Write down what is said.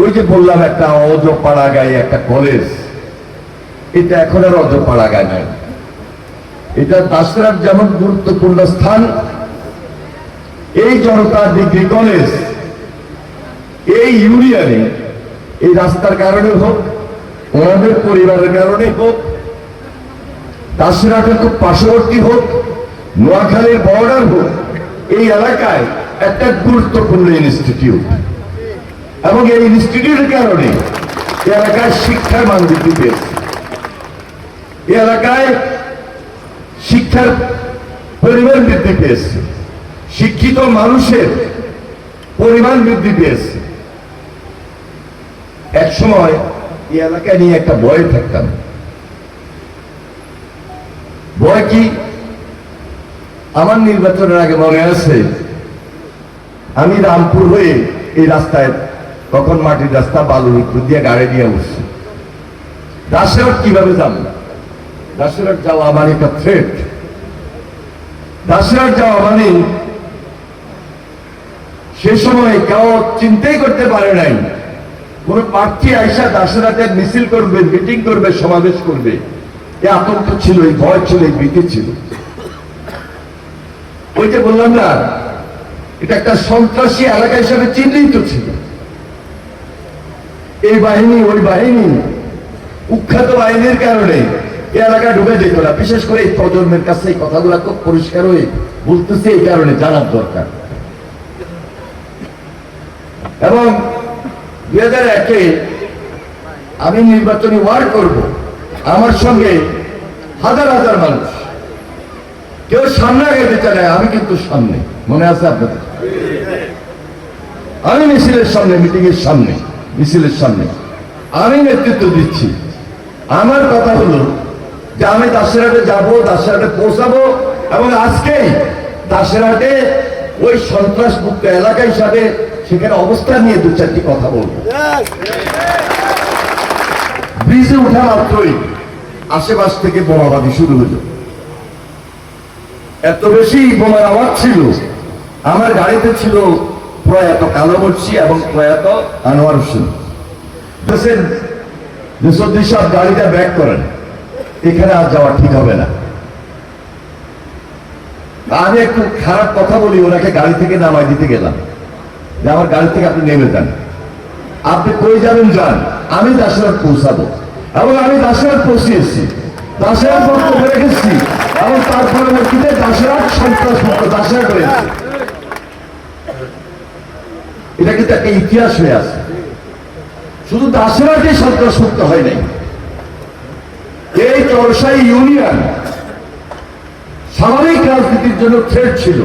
ওই যে বললাম একটা অজপাড়া গায়ে একটা কলেজ, এটা এখন আর অজপাড়া গায়ে নাই। এটা দাসরার যেমন গুরুত্বপূর্ণ স্থান, এই জনতা ডিগ্রি কলেজ, এই ইউনিয়নে, এই রাস্তার কারণে হোক ওনাদের পরিবারের কারণে হোক, দাসরাটা খুব পার্শ্ববর্তী হোক, নোয়াখালীর বর্ডার হোক, এই এলাকায় একটা গুরুত্বপূর্ণ ইনস্টিটিউট এবং এই ইনস্টিটিউটের কারণে এলাকায় শিক্ষার মান বৃদ্ধি পেয়েছে। এলাকায় শিক্ষার পরিমাণ বৃদ্ধি পেয়েছে। শিক্ষিত মানুষের পরিমাণ বৃদ্ধি পেয়েছে। এক সময় এই এলাকায় নিয়ে একটা ভয় থাকতাম। ভয় কি? আমার নির্বাচনের আগে মনে আছে, আমি রামপুর হয়ে এই রাস্তায় তখন মাটির রাস্তা বালুর উপর দিয়ে গাড়ি নিয়ে উঠছি। দাসেরট কীভাবে যাব? দাসেরট যাওয়া মানে একটা থ্রেট দাসেরট যাওয়া মানে সে সময় কেউ চিন্তাই করতে পারে নাই। কোন প্রার্থী আইসা দাসেরাটের মিছিল করবে, মিটিং করবে, সমাবেশ করবে। এই আতঙ্ক ছিল, এই ভয় ছিল, এই ভীতি ছিল। ওই যে বললাম না, এটা একটা সন্ত্রাসী এলাকা হিসাবে চিহ্নিত ছিল। এই বাহিনী ওই বাহিনী। কুখ্যাত বাহিনীর কারণে এলাকা ঢুকে যেত না। বিশেষ করে এই প্রজন্মের কাছে এই কথাগুলো খুব পরিষ্কার হয়ে বলতেছে এই কারণে জানার দরকার। এবং দুই হাজার একে আমি নির্বাচনী ওয়ার্ড করব। আমার সঙ্গে হাজার হাজার মানুষ। কেউ সামনে আগাইতে চায় না, আমি কিন্তু সামনে। মনে আছে আপনাদের? আমি মিছিলের সামনে মিটিং এর সামনে। মিছিলের সামনে। আমি নেতৃত্ব দিচ্ছি। আমার কথা হলো যে আমি দাসেরহাটে যাব, দাসেরহাটে পৌঁছাবো এবং আজকেই দাসেরহাটে ওই সন্ত্রাস মুক্ত এলাকা হিসাবে সেখানে অবস্থান নিয়ে দু চারটি কথা বলব। ব্রিজে ওঠা মাত্রই আশেপাশ থেকে বোমাবাদি শুরু হলো। এত বেশি বোমার আওয়াজ ছিল। আমার গাড়িতে ছিল প্রয়াত কালো মর্সি এবং প্রয়াত আনোয়ার হোসেন। যে সত্যি সব গাড়িটা ব্যাক করেন। এখানে আর যাওয়া ঠিক হবে না। আমি একটু খারাপ কথা বলি, ওনাকে গাড়ি থেকে নামাই দিতে গেলাম। যে আমার গাড়ি থেকে আপনি নেমে যান। আপনি কই যাবেন যান, আমি দাসেরাত পৌঁছাবো। এবং আমি দাসেরাত পৌঁছিয়েছি। দাসেরাত বক্তব্য রেখেছি। এবং তার পরবর্তীতে সন্ত্রাস মুক্ত দাসেরাত হয়েছে এটা কিন্তু একটা ইতিহাস হয়ে আছে। শুধু দাসেরাটে সন্ত্রাস মুক্ত হয় নাই, এই চরসাই ইউনিয়ন স্বাভাবিক রাজনীতির জন্য থ্রেট ছিল।